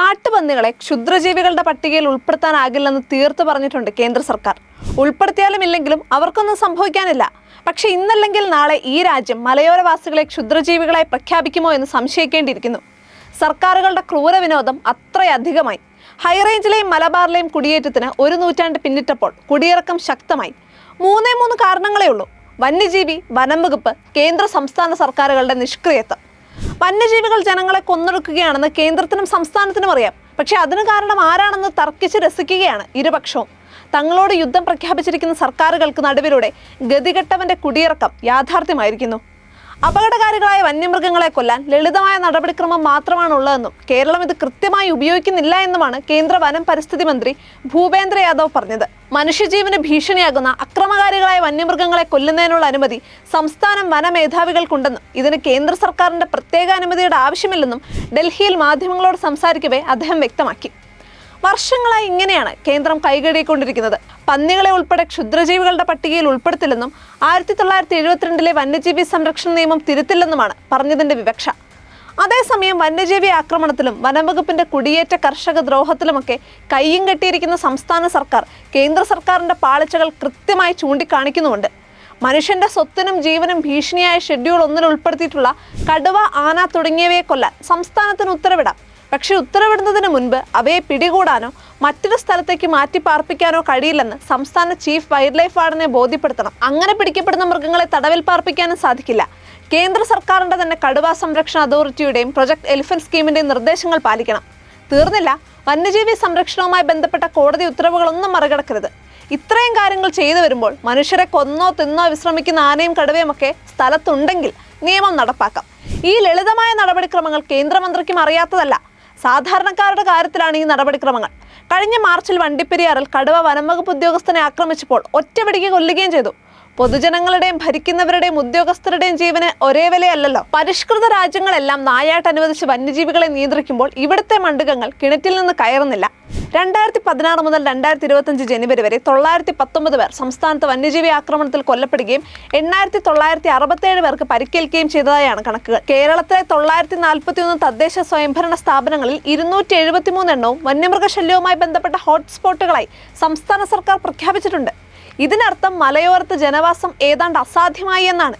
കാട്ടുപന്നികളെ ക്ഷുദ്രജീവികളുടെ പട്ടികയിൽ ഉൾപ്പെടുത്താനാകില്ലെന്ന് തീർത്തു പറഞ്ഞിട്ടുണ്ട് കേന്ദ്ര സർക്കാർ. ഉൾപ്പെടുത്തിയാലും ഇല്ലെങ്കിലും അവർക്കൊന്നും സംഭവിക്കാനില്ല. പക്ഷെ ഇന്നല്ലെങ്കിൽ നാളെ ഈ രാജ്യം മലയോരവാസികളെ ക്ഷുദ്രജീവികളായി പ്രഖ്യാപിക്കുമോ എന്ന് സംശയിക്കേണ്ടിയിരിക്കുന്നു. സർക്കാരുകളുടെ ക്രൂര വിനോദം അത്രയധികമായി. ഹൈറേഞ്ചിലെയും മലബാറിലെയും കുടിയേറ്റത്തിന് ഒരു നൂറ്റാണ്ട് പിന്നിട്ടപ്പോൾ കുടിയിറക്കം ശക്തമായി. മൂന്നേ മൂന്ന് കാരണങ്ങളേ ഉള്ളൂ. വന്യജീവി വനം വകുപ്പ് കേന്ദ്ര സംസ്ഥാന സർക്കാരുകളുടെ നിഷ്ക്രിയത്വം. വന്യജീവികൾ ജനങ്ങളെ കൊന്നൊടുക്കുകയാണെന്ന് കേന്ദ്രത്തിനും സംസ്ഥാനത്തിനും അറിയാം. പക്ഷെ അതിന് കാരണം ആരാണെന്ന് തർക്കിച്ച് രസിക്കുകയാണ് ഇരുപക്ഷവും. തങ്ങളോട് യുദ്ധം പ്രഖ്യാപിച്ചിരിക്കുന്ന സർക്കാരുകൾക്ക് നടുവിലൂടെ ഗതികെട്ടവന്റെ കുടിയിറക്കം യാഥാർത്ഥ്യമായിരിക്കുന്നു. അപകടകാരികളായ വന്യമൃഗങ്ങളെ കൊല്ലാൻ ലളിതമായ നടപടിക്രമം മാത്രമാണ് ഉള്ളതെന്നും കേരളം ഇത് കൃത്യമായി ഉപയോഗിക്കുന്നില്ല എന്നുമാണ് കേന്ദ്ര വനം പരിസ്ഥിതി മന്ത്രി ഭൂപേന്ദ്ര യാദവ് പറഞ്ഞത്. മനുഷ്യജീവന് ഭീഷണിയാകുന്ന അക്രമകാരികളായ വന്യമൃഗങ്ങളെ കൊല്ലുന്നതിനുള്ള അനുമതി സംസ്ഥാനം വനമേധാവികൾക്കുണ്ടെന്നും ഇതിന് കേന്ദ്ര സർക്കാരിന്റെ പ്രത്യേക അനുമതിയുടെ ആവശ്യമില്ലെന്നും ഡൽഹിയിൽ മാധ്യമങ്ങളോട് സംസാരിക്കവേ അദ്ദേഹം വ്യക്തമാക്കി. വർഷങ്ങളായി ഇങ്ങനെയാണ് കേന്ദ്രം കൈകഴുകിക്കൊണ്ടിരിക്കുന്നത് പന്നികളെ ഉൾപ്പെടെ ക്ഷുദ്രജീവികളുടെ പട്ടികയിൽ ഉൾപ്പെടുത്തില്ലെന്നും ആയിരത്തി തൊള്ളായിരത്തി എഴുപത്തിരണ്ടിലെ വന്യജീവി സംരക്ഷണ നിയമം തിരുത്തില്ലെന്നുമാണ് പറഞ്ഞതിന്റെ വിവക്ഷ. അതേസമയം വന്യജീവി ആക്രമണത്തിലും വനംവകുപ്പിന്റെ കുടിയേറ്റ കർഷക ദ്രോഹത്തിലുമൊക്കെ കയ്യും കെട്ടിയിരിക്കുന്ന സംസ്ഥാന സർക്കാർ കേന്ദ്ര സർക്കാരിന്റെ പാളിച്ചകൾ കൃത്യമായി ചൂണ്ടിക്കാണിക്കുന്നുമുണ്ട്. മനുഷ്യന്റെ സ്വത്തിനും ജീവനും ഭീഷണിയായ ഷെഡ്യൂൾ ഒന്നിൽ ഉൾപ്പെടുത്തിയിട്ടുള്ള കടുവ ആന തുടങ്ങിയവയെ കൊല്ലാൻ സംസ്ഥാനത്തിന് ഉത്തരവിടാം. പക്ഷേ ഉത്തരവിടുന്നതിന് മുൻപ് അവയെ പിടികൂടാനോ മറ്റൊരു സ്ഥലത്തേക്ക് മാറ്റി പാർപ്പിക്കാനോ കഴിയില്ലെന്ന് സംസ്ഥാന ചീഫ് വൈൽഡ് ലൈഫ് വാർഡനെ ബോധ്യപ്പെടുത്തണം. അങ്ങനെ പിടിക്കപ്പെടുന്ന മൃഗങ്ങളെ തടവിൽ പാർപ്പിക്കാനും സാധിക്കില്ല. കേന്ദ്ര സർക്കാരിന്റെ തന്നെ കടുവ സംരക്ഷണ അതോറിറ്റിയുടെയും പ്രൊജക്ട് എലിഫന്റ് സ്കീമിന്റെയും നിർദ്ദേശങ്ങൾ പാലിക്കണം. തീർന്നില്ല വന്യജീവി സംരക്ഷണവുമായി ബന്ധപ്പെട്ട കോടതി ഉത്തരവുകളൊന്നും മറികടക്കരുത്. ഇത്രയും കാര്യങ്ങൾ ചെയ്തു വരുമ്പോൾ മനുഷ്യരെ കൊന്നോ തിന്നോ വിശ്രമിക്കുന്ന ആനയും കടുവയും ഒക്കെ സ്ഥലത്തുണ്ടെങ്കിൽ നിയമം നടപ്പാക്കാം. ഈ ലളിതമായ നടപടിക്രമങ്ങൾ കേന്ദ്രമന്ത്രിക്കും അറിയാത്തതല്ല. സാധാരണക്കാരുടെ കാര്യത്തിലാണ് ഈ നടപടിക്രമങ്ങൾ. കഴിഞ്ഞ മാർച്ചിൽ വണ്ടിപ്പെരിയാറിൽ കടുവ വനംവകുപ്പ് ഉദ്യോഗസ്ഥനെ ആക്രമിച്ചപ്പോൾ ഒറ്റപിടിക്ക് കൊല്ലുകയും ചെയ്തു. പൊതുജനങ്ങളുടെയും ഭരിക്കുന്നവരുടെയും ഉദ്യോഗസ്ഥരുടെയും ജീവന് ഒരേ വിലയല്ലല്ലോ. പരിഷ്കൃത രാജ്യങ്ങളെല്ലാം നായാട്ട് അനുവദിച്ച് വന്യജീവികളെ നിയന്ത്രിക്കുമ്പോൾ ഇവിടുത്തെ മണ്ടുകങ്ങൾ കിണറ്റിൽ നിന്ന് കയറുന്നില്ല. രണ്ടായിരത്തി പതിനാറ് മുതൽ രണ്ടായിരത്തി ഇരുപത്തഞ്ച് ജനുവരി വരെ തൊള്ളായിരത്തി പത്തൊമ്പത് പേർ സംസ്ഥാനത്ത് വന്യജീവി ആക്രമണത്തിൽ കൊല്ലപ്പെടുകയും എണ്ണായിരത്തി തൊള്ളായിരത്തി അറുപത്തേഴ് പേർക്ക് പരിക്കേൽക്കുകയും ചെയ്തതായാണ് കണക്കുകൾ കേരളത്തിലെ തൊള്ളായിരത്തി നാൽപ്പത്തി ഒന്ന് തദ്ദേശ സ്വയംഭരണ സ്ഥാപനങ്ങളിൽ ഇരുന്നൂറ്റി എഴുപത്തിമൂന്ന് എണ്ണവും വന്യമൃഗശല്യവുമായി ബന്ധപ്പെട്ട ഹോട്ട്സ്പോട്ടുകളായി സംസ്ഥാന സർക്കാർ പ്രഖ്യാപിച്ചിട്ടുണ്ട്. ഇതിനർത്ഥം മലയോരത്ത് ജനവാസം ഏതാണ്ട് അസാധ്യമായി എന്നാണ്.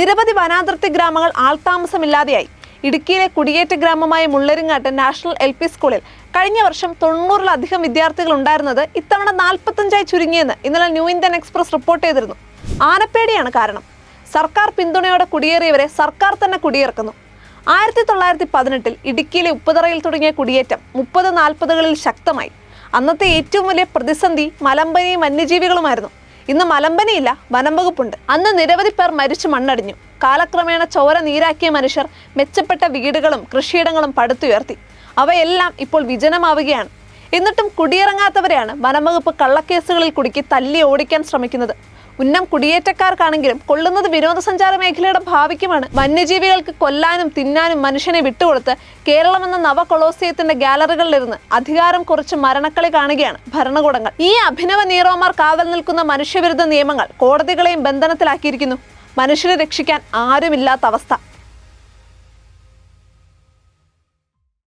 നിരവധി വനാതിർത്തി ഗ്രാമങ്ങൾ ആൾതാമസമില്ലാതെയായി. ഇടുക്കിയിലെ കുടിയേറ്റ ഗ്രാമമായ മുള്ളരിങ്ങാട്ട് നാഷണൽ എൽ പി സ്കൂളിൽ കഴിഞ്ഞ വർഷം തൊണ്ണൂറിലധികം വിദ്യാർത്ഥികൾ ഉണ്ടായിരുന്നത് ഇത്തവണ നാൽപ്പത്തഞ്ചായി ചുരുങ്ങിയെന്ന് ഇന്നലെ ന്യൂ ഇന്ത്യൻ എക്സ്പ്രസ് റിപ്പോർട്ട് ചെയ്തിരുന്നു. ആനപ്പേടിയാണ് കാരണം. സർക്കാർ പിന്തുണയോടെ കുടിയേറിയവരെ സർക്കാർ തന്നെ കുടിയിറക്കുന്നു. ആയിരത്തി തൊള്ളായിരത്തി പതിനെട്ടിൽ ഇടുക്കിയിലെ ഉപ്പുതറയിൽ തുടങ്ങിയ കുടിയേറ്റം മുപ്പത് നാൽപ്പതുകളിൽ ശക്തമായി. അന്നത്തെ ഏറ്റവും വലിയ പ്രതിസന്ധി മലമ്പനിയും വന്യജീവികളുമായിരുന്നു. ഇന്ന് മലമ്പനിയില്ല വനംവകുപ്പുണ്ട്. അന്ന് നിരവധി പേർ മരിച്ചു മണ്ണടിഞ്ഞു. കാലക്രമേണ ചോര നീരാക്കിയ മനുഷ്യർ മെച്ചപ്പെട്ട വീടുകളും കൃഷിയിടങ്ങളും പടുത്തുയർത്തി. അവയെല്ലാം ഇപ്പോൾ വിജനമാവുകയാണ്. എന്നിട്ടും കുടിയിറങ്ങാത്തവരെയാണ് വനംവകുപ്പ് കള്ളക്കേസുകളിൽ കുടുക്കി തല്ലി ഓടിക്കാൻ ശ്രമിക്കുന്നത്. ഉന്നം കുടിയേറ്റക്കാർക്കാണെങ്കിലും കൊള്ളുന്നത് വിനോദസഞ്ചാര മേഖലയുടെ ഭാവിക്കുമാണ്. വന്യജീവികൾക്ക് കൊല്ലാനും തിന്നാനും മനുഷ്യനെ വിട്ടുകൊടുത്ത് കേരളം എന്ന നവ കൊളോസിയത്തിന്റെ ഗാലറികളിലിരുന്ന് അധികാരം കുറച്ച് മരണക്കളി കാണുകയാണ് ഭരണകൂടങ്ങൾ. ഈ അഭിനവ നീറോമാർ കാവൽ നിൽക്കുന്ന മനുഷ്യവിരുദ്ധ നിയമങ്ങൾ കോടതികളെയും ബന്ധനത്തിലാക്കിയിരിക്കുന്നു. മനുഷ്യരെ രക്ഷിക്കാൻ ആരുമില്ലാത്ത അവസ്ഥ.